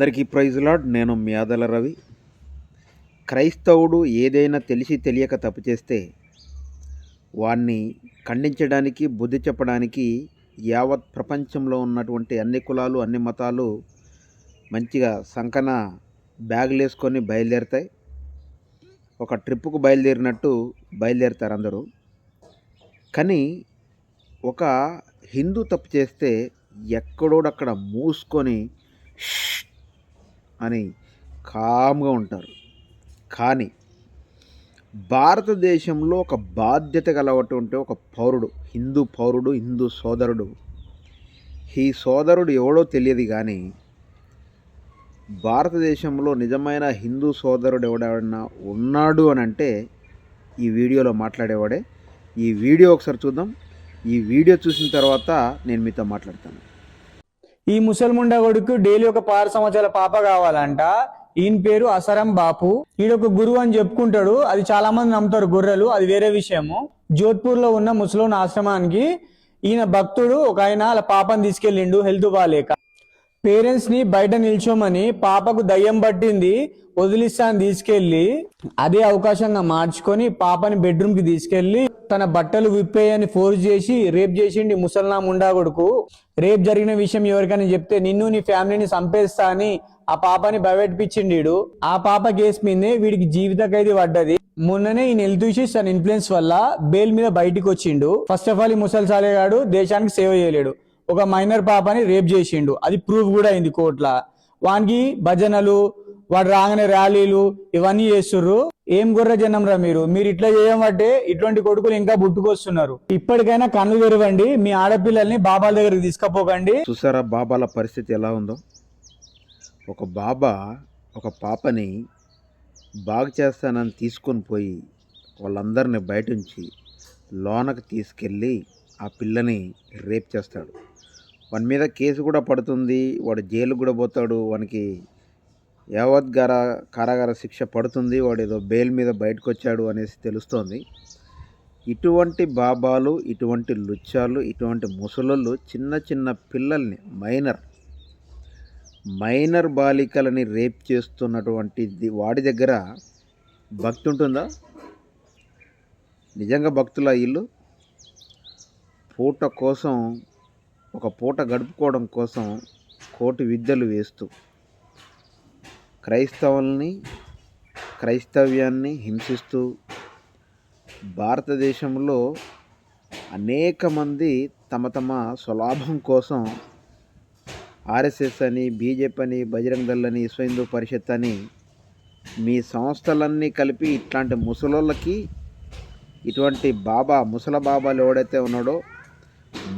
అందరికీ praise lord. నేను మ్యాదల రవి. క్రైస్తవుడు ఏదైనా తెలిసి తెలియక తప్పు చేస్తే వాణ్ణి ఖండించడానికి బుద్ధి చెప్పడానికి యావత్ ప్రపంచంలో ఉన్నటువంటి అన్ని కులాలు అన్ని మతాలు మంచిగా సంకన బ్యాగులు వేసుకొని బయలుదేరుతాయి. ఒక ట్రిప్పుకు బయలుదేరినట్టు బయలుదేరుతారు అందరూ. కానీ ఒక హిందూ తప్పు చేస్తే ఎక్కడోడక్కడ మూసుకొని అని కామ్గా ఉంటారు. కానీ భారతదేశంలో ఒక బాధ్యత గలవటువంటి ఒక పౌరుడు హిందూ పౌరుడు హిందూ సోదరుడు. ఈ సోదరుడు ఎవడో తెలియదు కానీ భారతదేశంలో నిజమైన హిందూ సోదరుడు ఎవడన్నా ఉన్నాడు అని అంటే ఈ వీడియోలో మాట్లాడేవాడే. ఈ వీడియో ఒకసారి చూద్దాం. ఈ వీడియో చూసిన తర్వాత నేను మీతో మాట్లాడతాను. ఈ ముసల్ముండ కొడుకు డైలీ ఒక పారు సంవత్సరాల పాప కావాలంట. ఈయన పేరు అసరం బాపు. ఈడొక గురువు అని చెప్పుకుంటాడు. అది చాలా మంది నమ్ముతారు గొర్రెలు. అది వేరే విషయము. జోధ్పూర్లో ఉన్న ముసలోన్ ఆశ్రమానికి ఈయన భక్తుడు ఒక ఆయన అలా పాపను తీసుకెళ్ళిండు హెల్త్ బాగాలేక పేరెంట్స్ని బయట నిల్చోమని పాపకు దయ్యం పట్టింది. వదిలిస్తాను తీసుకెళ్ళి అదే అవకాశంగా మార్చుకొని పాపని బెడ్రూమ్కి తీసుకెళ్ళి తన బట్టలు విప్పేయని ఫోర్స్ చేసి రేప్ చేసిండి ముసల్నా ముండా కొడుకు. రేప్ జరిగిన విషయం ఎవరికైనా చెప్తే నిన్ను నీ ఫ్యామిలీని చంపేస్తా అని ఆ పాపని భయపెట్టించిండు ఆ పాప కేసు మీదే వీడికి జీవిత ఖైదీ పడ్డది. మొన్ననే ఈ హెల్త్ ఇష్యూస్ అండ్ ఇన్ఫ్లుయెన్స్ వల్ల బెయిల్ మీద బయటికి వచ్చిండు ఫస్ట్ ఆఫ్ ఆల్ ఈ ముసల్ సాలేగాడు దేశానికి సేవ చేయలేడు. ఒక మైనర్ పాపని రేప్ చేసిండు. అది ప్రూఫ్ కూడా అయింది కోర్టుల. వానికి భజనలు వాడు రాగానే ర్యాలీలు ఇవన్నీ చేస్తుర్రు. ఏం గుర్ర జనంరా మీరు? మీరు ఇట్లా చేయమంటే ఇటువంటి కొడుకులు ఇంకా పుట్టుకొస్తున్నారు. ఇప్పటికైనా కన్ను తెరవండి మీ ఆడపిల్లల్ని బాబాల దగ్గరికి తీసుకపోకండి. చూసారా బాబాల పరిస్థితి ఎలా ఉందో? ఒక బాబా ఒక పాపని బాగు చేస్తానని తీసుకొని పోయి వాళ్ళందరిని బయట ఉంచి లోనకి తీసుకెళ్ళి ఆ పిల్లని రేప్ చేస్తాడు. వాని మీద కేసు కూడా పడుతుంది వాడు జైలు కూడా పోతాడు వానికి యావద్గార కారాగార శిక్ష పడుతుంది వాడు ఏదో బెయిల్ మీద బయటకు వచ్చాడు అనేసి తెలుస్తోంది. ఇటువంటి బాబాలు ఇటువంటి లుచ్చాలు ఇటువంటి ముసలోళ్ళు చిన్న చిన్న పిల్లల్ని మైనర్ మైనర్ బాలికలని రేప్ చేస్తున్నటువంటి వాడి దగ్గర భక్తి ఉంటుందా నిజంగా భక్తుల ఇల్లు పూట కోసం ఒక పూట గడుపుకోవడం కోసం కోటి విద్యలు వేస్తూ క్రైస్తవుల్ని క్రైస్తవ్యాన్ని హింసిస్తూ భారతదేశంలో అనేక మంది తమ తమ స్వలాభం కోసం ఆర్ఎస్ఎస్ అని బీజేపీ అని బజరంగ్ దళ్ అని విశ్వ హిందూ పరిషత్ అని మీ సంస్థలన్నీ కలిపి ఇట్లాంటి ముసలోళ్ళకి ఇటువంటి బాబా ముసల బాబాలు ఎవడైతే ఉన్నాడో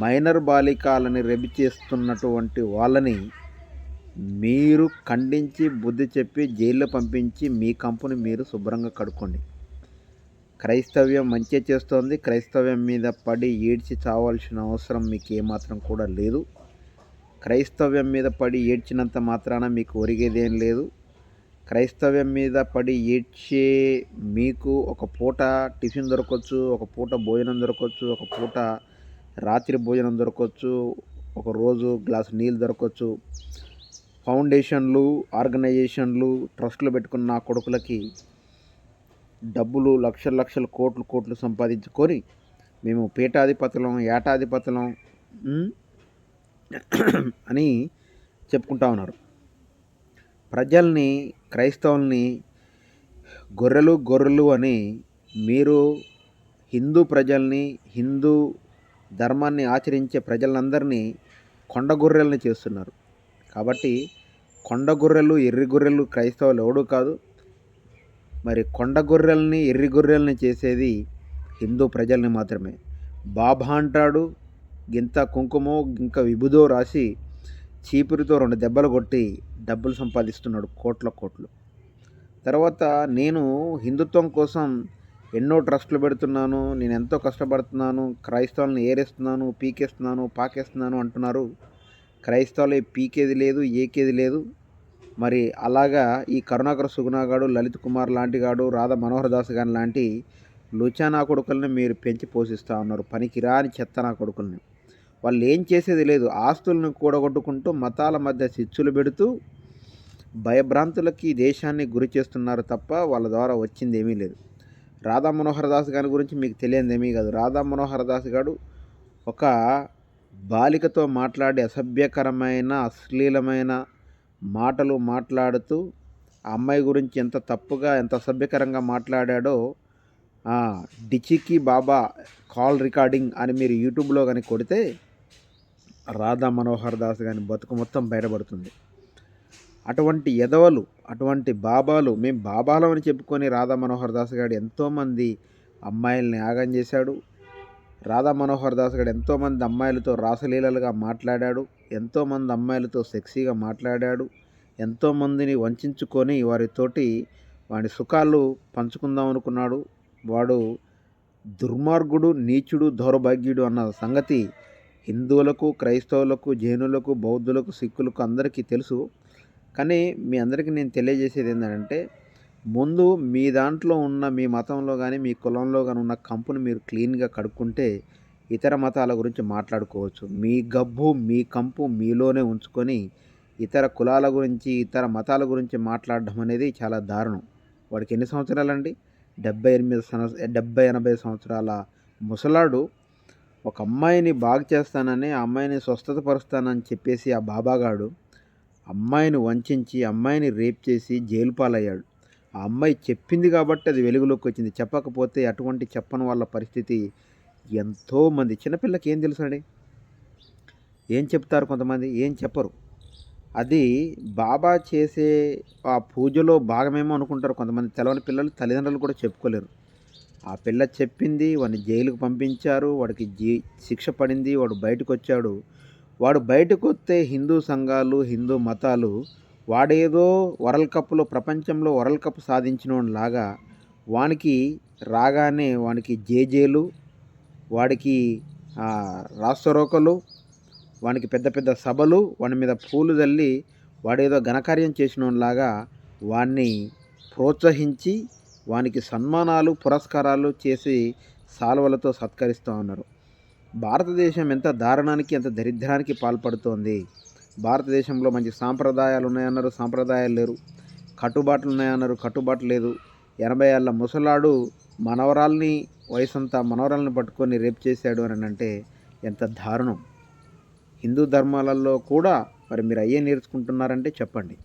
మైనర్ బాలికాలని రెబి చేస్తున్నటువంటి వాళ్ళని మీరు ఖండించి బుద్ధి చెప్పి జైల్లో పంపించి మీ కంపుని మీరు శుభ్రంగా కడుక్కోండి. క్రైస్తవ్యం మంచి చేస్తోంది. క్రైస్తవ్యం మీద పడి ఏడ్చి చావాల్సిన అవసరం మీకు ఏమాత్రం కూడా లేదు. క్రైస్తవ్యం మీద పడి ఏడ్చినంత మాత్రాన మీకు ఒరిగేదేం లేదు. క్రైస్తవ్యం మీద పడి ఏడ్చే మీకు ఒక పూట టిఫిన్ దొరకవచ్చు ఒక పూట భోజనం దొరకవచ్చు ఒక పూట రాత్రి భోజనం దొరకవచ్చు ఒక రోజు గ్లాసు నీళ్ళు దొరకవచ్చు ఫౌండేషన్లు ఆర్గనైజేషన్లు ట్రస్టులు పెట్టుకున్న నా కొడుకులకి డబ్బులు లక్షల లక్షల కోట్లు కోట్లు సంపాదించుకొని మేము పీఠాధిపతులం ఏటాధిపతులం అని చెప్పుకుంటా ఉన్నారు. ప్రజల్ని క్రైస్తవుల్ని గొర్రెలు గొర్రెలు అని మీరు హిందూ ప్రజల్ని హిందూ ధర్మాన్ని ఆచరించే ప్రజలందరినీ కొండ గొర్రెల్ని చేస్తున్నారు. కాబట్టి కొండ గొర్రెలు ఎర్రి గొర్రెలు క్రైస్తవులు ఎవడు కాదు. మరి కొండ గొర్రెల్ని ఎర్రి గొర్రెల్ని చేసేది హిందూ ప్రజల్ని మాత్రమే. బాబా అంటాడు గింత కుంకుమో ఇంకా విభుదో రాసి చీపురితో రెండు దెబ్బలు కొట్టి డబ్బులు సంపాదిస్తున్నాడు కోట్ల కోట్లు. తర్వాత నేను హిందుత్వం కోసం ఎన్నో ట్రస్ట్లు పెడుతున్నాను నేను ఎంతో కష్టపడుతున్నాను క్రైస్తవులను ఏరేస్తున్నాను పీకేస్తున్నాను పాకేస్తున్నాను అంటున్నారు క్రైస్తవులు పీకేది లేదు ఏకేది లేదు. మరి అలాగా ఈ కరుణాకర సుగుణాగాడు లలిత్ కుమార్ లాంటి గాడు రాధా మనోహర్ దాస్ గాని లాంటి లుచానా కొడుకుల్ని మీరు పెంచి పోషిస్తూ ఉన్నారు. పనికిరాని చెత్త నా కొడుకుల్ని. వాళ్ళు ఏం చేసేది లేదు. ఆస్తులను కూడగొట్టుకుంటూ మతాల మధ్య చిచ్చులు పెడుతూ భయభ్రాంతులకి దేశాన్ని గురి చేస్తున్నారు తప్ప వాళ్ళ ద్వారా వచ్చింది ఏమీ లేదు. రాధా మనోహర్ దాస్ గారి గురించి మీకు తెలియదు ఏమీ కాదు. రాధా మనోహర్ దాస్ గారు ఒక బాలికతో మాట్లాడి అసభ్యకరమైన అశ్లీలమైన మాటలు మాట్లాడుతూ ఆ అమ్మాయి గురించి ఎంత తప్పుగా ఎంత అసభ్యకరంగా మాట్లాడాడో డిచికి బాబా కాల్ రికార్డింగ్ అని మీరు యూట్యూబ్లో కానీ కొడితే రాధా మనోహర్ దాస్ కానీ బతుకు మొత్తం బయటపడుతుంది. అటువంటి ఎదవలు అటువంటి బాబాలు మేము బాబాలు అని చెప్పుకొని రాధా మనోహర్ దాస్ గారు ఎంతోమంది అమ్మాయిల్ని యాగం చేశాడు. రాధా మనోహర్ దాస్ గారు ఎంతోమంది అమ్మాయిలతో రాసలీలలుగా మాట్లాడాడు ఎంతోమంది అమ్మాయిలతో సెక్సీగా మాట్లాడాడు ఎంతోమందిని వంచుకొని వారితోటి వాడి సుఖాలు పంచుకుందాం అనుకున్నాడు. వాడు దుర్మార్గుడు నీచుడు దౌర్భాగ్యుడు అన్న సంగతి హిందువులకు క్రైస్తవులకు జైనులకు బౌద్ధులకు సిక్కులకు అందరికీ తెలుసు. కానీ మీ అందరికీ నేను తెలియజేసేది ఏంటంటే ముందు మీ దాంట్లో ఉన్న మీ మతంలో కానీ మీ కులంలో కానీ ఉన్న కంపుని మీరు క్లీన్గా కడుక్కుంటే ఇతర మతాల గురించి మాట్లాడుకోవచ్చు. మీ గబ్బు మీ కంపు మీలోనే ఉంచుకొని ఇతర కులాల గురించి ఇతర మతాల గురించి మాట్లాడడం అనేది చాలా దారుణం. వాడికి ఎన్ని సంవత్సరాలండి? డెబ్బై ఎనిమిది సంవత్సర డెబ్బై ఎనభై సంవత్సరాల ముసలాడు ఒక అమ్మాయిని బాగు చేస్తానని ఆ అమ్మాయిని స్వస్థత పరుస్తానని చెప్పేసి ఆ బాబాగాడు అమ్మాయిని వంచించి అమ్మాయిని రేప్ చేసి జైలు పాలయ్యాడు. ఆ అమ్మాయి చెప్పింది కాబట్టి అది వెలుగులోకి వచ్చింది. చెప్పకపోతే అటువంటి చెప్పని వాళ్ళ పరిస్థితి ఎంతోమంది చిన్నపిల్లకి ఏం తెలుసు అండి? ఏం చెప్తారు కొంతమంది? ఏం చెప్పరు. అది బాబా చేసే ఆ పూజలో భాగమేమో అనుకుంటారు కొంతమంది. తెలవని పిల్లలు తల్లిదండ్రులు కూడా చెప్పుకోలేరు. ఆ పిల్ల చెప్పింది వాడిని జైలుకు పంపించారు వాడికి జీ శిక్ష పడింది వాడు బయటకు వచ్చాడు వాడు బయటకు వస్తే హిందూ సంఘాలు హిందూ మతాలు వాడేదో వరల్డ్ కప్లో ప్రపంచంలో వరల్డ్ కప్ సాధించిన వానికి రాగానే వానికి జేజేలు వాడికి రాసరోకలు రాస్తరోకలు వానికి పెద్ద పెద్ద సభలు వాని మీద పూలు చల్లి వాడేదో ఘనకార్యం చేసిన వాణ్ణి వాడిని ప్రోత్సహించి వానికి సన్మానాలు పురస్కారాలు చేసి సాల్వలతో సత్కరిస్తూ ఉన్నారు. భారతదేశం ఎంత దారుణానికి ఎంత దరిద్రానికి పాల్పడుతోంది. భారతదేశంలో మంచి సాంప్రదాయాలు ఉన్నాయన్నారు సాంప్రదాయాలు లేరు. కట్టుబాట్లు ఉన్నాయన్నారు కట్టుబాటు లేదు. ఎనభై ఏళ్ళ ముసలాడు మనవరాల్ని వయసంతా మనవరాల్ని పట్టుకొని రేప్ చేశాడు అని అంటే ఎంత దారుణం. హిందూ ధర్మాలలో కూడా మరి మీరు అయ్యే నేర్చుకుంటున్నారంటే చెప్పండి.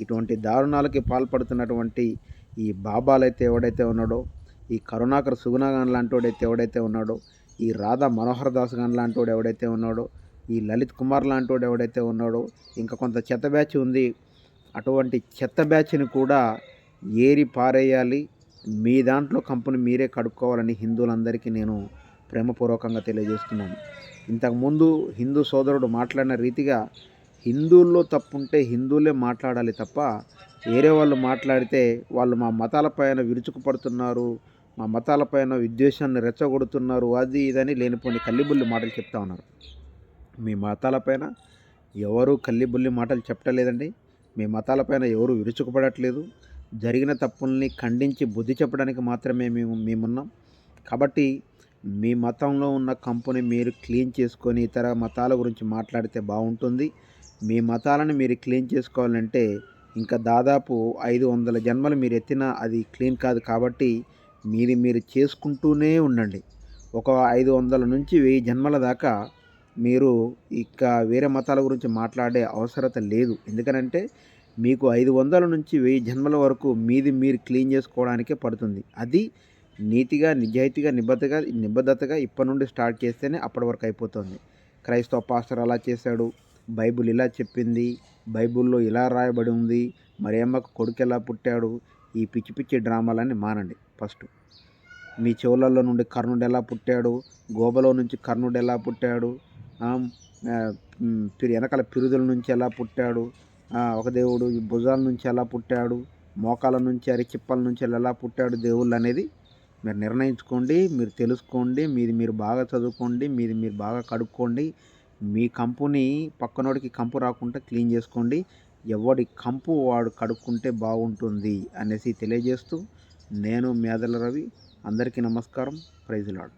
ఇటువంటి దారుణాలకి పాల్పడుతున్నటువంటి ఈ బాబాలైతే ఎవడైతే ఉన్నాడో ఈ కరుణాకర్ సుగుణగాన్ లాంటి వాడైతే ఎవడైతే ఉన్నాడో ఈ రాధా మనోహర్ దాస్ గాన్ లాంటి వాడు ఎవడైతే ఉన్నాడో ఈ లలిత్ కుమార్ లాంటి వాడు ఎవడైతే ఉన్నాడో ఇంకా కొంత చెత్త బ్యాచ్ ఉంది. అటువంటి చెత్త బ్యాచ్ని కూడా ఏరి పారేయాలి. మీ దాంట్లో కంపెనీ మీరే కడుక్కోవాలని హిందువులందరికీ నేను ప్రేమపూర్వకంగా తెలియజేస్తున్నాను. ఇంతకుముందు హిందూ సోదరుడు మాట్లాడిన రీతిగా హిందువుల్లో తప్పుంటే హిందువులే మాట్లాడాలి తప్ప వేరే వాళ్ళు మాట్లాడితే వాళ్ళు మా మతాలపైన విరుచుకుపడుతున్నారు మా మతాలపైన విద్వేషాన్ని రెచ్చగొడుతున్నారు అది ఇదని లేనిపోని కల్లిబుల్లి మాటలు చెప్తా ఉన్నారు. మీ మతాలపైన ఎవరు కల్లిబుల్లి మాటలు చెప్పటలేదండి మీ మతాలపైన ఎవరు విరుచుకుపడట్లేదు. జరిగిన తప్పుల్ని ఖండించి బుద్ధి చెప్పడానికి మాత్రమే మేము మేమున్నాం. కాబట్టి మీ మతంలో ఉన్న కంపుని మీరు క్లీన్ చేసుకొని ఇతర మతాల గురించి మాట్లాడితే బాగుంటుంది. మీ మతాలను మీరు క్లీన్ చేసుకోవాలంటే ఇంకా దాదాపు ఐదు వందల జన్మలు మీరు ఎత్తినా అది క్లీన్ కాదు కాబట్టి మీది మీరు చేసుకుంటూనే ఉండండి. ఒక ఐదు వందల నుంచి వెయ్యి జన్మల దాకా మీరు ఇక వేరే మతాల గురించి మాట్లాడే అవసరత లేదు. ఎందుకనంటే మీకు ఐదు వందల నుంచి వెయ్యి జన్మల వరకు మీది మీరు క్లీన్ చేసుకోవడానికే పడుతుంది. అది నీతిగా నిజాయితీగా నిబద్ధగా నిబద్ధతగా ఇప్పటి నుండి స్టార్ట్ చేస్తేనే అప్పటి వరకు అయిపోతుంది. క్రైస్తవ పాస్టర్ అలా చేశాడు. బైబిల్ ఇలా చెప్పింది. బైబిల్లో ఇలా రాయబడి ఉంది. మరియమ్మకు కొడుకు ఎలా పుట్టాడు? ఈ పిచ్చి పిచ్చి డ్రామాలన్నీ మానండి ఫస్ట్. మీ చెవులలో నుండి కర్ణుడు ఎలా పుట్టాడు? గోబలో నుంచి కర్ణుడు ఎలా పుట్టాడు? వెనకాల పిరుదుల నుంచి ఎలా పుట్టాడు? ఒక దేవుడు ఈ భుజాల నుంచి ఎలా పుట్టాడు? మోకాల నుంచి అరిచిప్పల నుంచి ఎలా పుట్టాడు దేవుళ్ళు అనేది మీరు నిర్ణయించుకోండి మీరు తెలుసుకోండి మీది మీరు బాగా చదువుకోండి మీది మీరు బాగా కడుక్కోండి. మీ కంపుని పక్కనోడికి కంపు రాకుండా క్లీన్ చేసుకోండి. ఎవడి కంపు వాడు కడుక్కుంటే బాగుంటుంది అనేసి తెలియజేస్తూ నేను మేదల రవి అందరికీ నమస్కారం. ప్రైజ్ లాడు